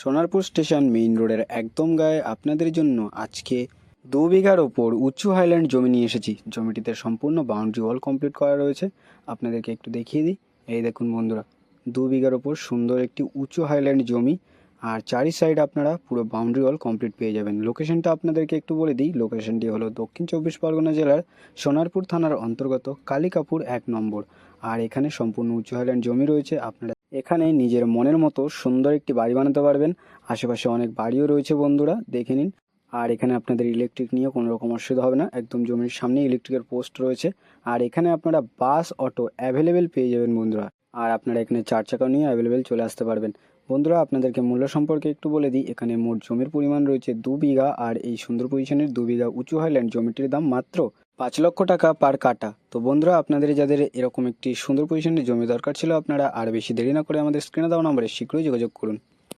Sonarpur station main রোডের একদম গায়ে আপনাদের জন্য আজকে দু বিঘার ওপর উঁচু হাইল্যান্ড জমি নিয়ে এসেছি। জমিটিতে সম্পূর্ণ বাউন্ডারি ওয়াল কমপ্লিট করা রয়েছে। আপনাদেরকে একটু দেখিয়ে দিই। এই দেখুন বন্ধুরা, দু বিঘার ওপর সুন্দর একটি উঁচু হাইল্যান্ড জমি আর চারি সাইড আপনারা পুরো বাউন্ডারি ওয়াল কমপ্লিট পেয়ে যাবেন। লোকেশনটা আপনাদেরকে একটু বলে দিই। লোকেশনটি হলো দক্ষিণ চব্বিশ পরগনা জেলার সোনারপুর থানার অন্তর্গত কালিকাপুর এক নম্বর। আর এখানে সম্পূর্ণ উঁচু হাইল্যান্ড জমি রয়েছে। আপনারা এখানে নিজের মনের মতো সুন্দর একটি বাড়ি বানাতে পারবেন। আশেপাশে অনেক বাড়িও রয়েছে বন্ধুরা, দেখে নিন। আর এখানে আপনাদের ইলেকট্রিক নিয়ে কোনো রকম অসুবিধা হবে না, একদম জমির সামনে ইলেকট্রিকের পোস্ট রয়েছে। আর এখানে আপনারা বাস অটো অ্যাভেলেবেল পেয়ে যাবেন বন্ধুরা। আর আপনারা এখানে চার চাকা নিয়ে অ্যাভেলেবেল চলে আসতে পারবেন। বন্ধুরা, আপনাদেরকে মূল্য সম্পর্কে একটু বলে দিই, এখানে মোট জমির পরিমাণ রয়েছে দু বিঘা আর এই সুন্দর পজিশনের দু বিঘা উঁচু হাইল্যান্ড জমিটির দাম মাত্র পাঁচ লক্ষ টাকা পার কাটা তো বন্ধুরা, আপনাদের যাদের এরকম একটি সুন্দর পজিশনের জমি দরকার ছিল, আপনারা আর বেশি দেরি না করে আমাদের স্ক্রিনে দেওয়া নম্বরে শীঘ্রই যোগাযোগ করুন।